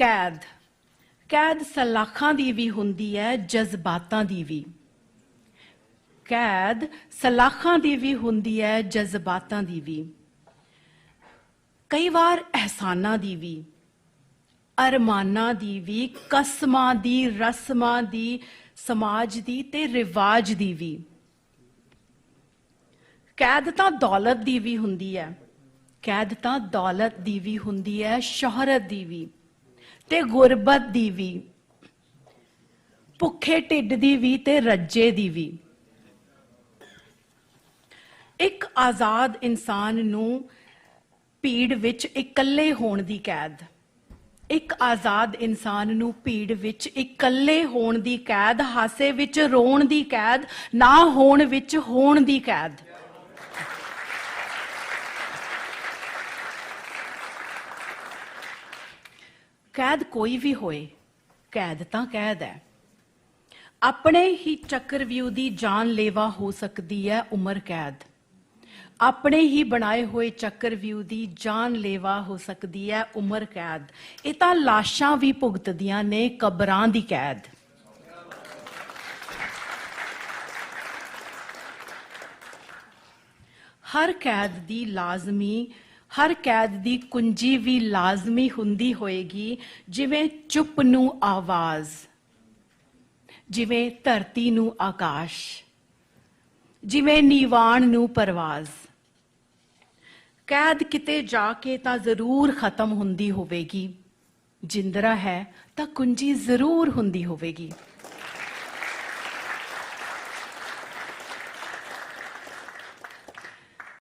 ਕੈਦ। ਕੈਦ ਸਲਾਖਾਂ ਦੀ ਵੀ ਹੁੰਦੀ ਹੈ, ਜਜ਼ਬਾਤਾਂ ਦੀ ਵੀ। ਕੈਦ ਸਲਾਖਾਂ ਦੀ ਵੀ ਹੁੰਦੀ ਹੈ, ਜਜ਼ਬਾਤਾਂ ਦੀ ਵੀ। ਕਈ ਵਾਰ ਅਹਿਸਾਨਾਂ ਦੀ ਵੀ, ਅਰਮਾਨਾਂ ਦੀ ਵੀ, ਕਸਮਾਂ ਦੀ, ਰਸਮਾਂ ਦੀ, ਸਮਾਜ ਦੀ ਤੇ ਰਿਵਾਜ ਦੀ ਵੀ। ਕੈਦ ਤਾਂ ਦੌਲਤ ਦੀ ਵੀ ਹੁੰਦੀ ਹੈ। ਕੈਦ ਤਾਂ ਦੌਲਤ ਦੀ ਵੀ ਹੁੰਦੀ ਹੈ, ਸ਼ੋਹਰਤ ਦੀ ਵੀ। ਤੇ ਗੁਰਬਤ ਦੀ ਵੀ, ਭੁੱਖੇ ਢਿੱਡ ਦੀ ਵੀ ਤੇ ਰੱਜੇ ਦੀ ਵੀ। ਇੱਕ ਆਜ਼ਾਦ ਇਨਸਾਨ ਨੂੰ ਭੀੜ ਵਿੱਚ ਇਕੱਲੇ ਹੋਣ ਦੀ ਕੈਦ। ਇੱਕ ਆਜ਼ਾਦ ਇਨਸਾਨ ਨੂੰ ਭੀੜ ਵਿੱਚ ਇਕੱਲੇ ਹੋਣ ਦੀ ਕੈਦ, ਹਾਸੇ ਵਿੱਚ ਰੋਣ ਦੀ ਕੈਦ, ਨਾ ਹੋਣ ਵਿੱਚ ਹੋਣ ਦੀ ਕੈਦ। ਕੈਦ ਕੋਈ ਵੀ ਹੋਏ, ਕੈਦ ਤਾਂ ਕੈਦ ਹੈ। ਆਪਣੇ ਹੀ ਚੱਕਰਵਿਊ ਦੀ ਜਾਨਲੇਵਾ ਹੋ ਸਕਦੀ ਹੈ ਉਮਰ ਕੈਦ। ਆਪਣੇ ਹੀ ਬਣਾਏ ਹੋਏ ਚੱਕਰਵਿਊ ਦੀ ਜਾਨਲੇਵਾ ਹੋ ਸਕਦੀ ਹੈ ਉਮਰ ਕੈਦ। ਇਹ ਤਾਂ ਲਾਸ਼ਾਂ ਵੀ ਭੁਗਤਦੀਆਂ ਨੇ, ਕਬਰਾਂ ਦੀ ਕੈਦ। ਹਰ ਕੈਦ ਦੀ ਲਾਜ਼ਮੀ ਹਰ ਕੈਦ ਦੀ ਕੁੰਜੀ ਵੀ ਲਾਜ਼ਮੀ ਹੁੰਦੀ ਹੋਏਗੀ, ਜਿਵੇਂ ਚੁੱਪ ਨੂੰ ਆਵਾਜ਼, ਜਿਵੇਂ ਧਰਤੀ ਨੂੰ ਆਕਾਸ਼, ਜਿਵੇਂ ਨੀਵਾਨ ਨੂੰ ਪਰਵਾਜ਼। ਕੈਦ ਕਿਤੇ ਜਾ ਕੇ ਤਾਂ ਜ਼ਰੂਰ ਖਤਮ ਹੁੰਦੀ ਹੋਵੇਗੀ। ਜਿੰਦਰਾ ਹੈ ਤਾਂ ਕੁੰਜੀ ਜ਼ਰੂਰ ਹੁੰਦੀ ਹੋਵੇਗੀ।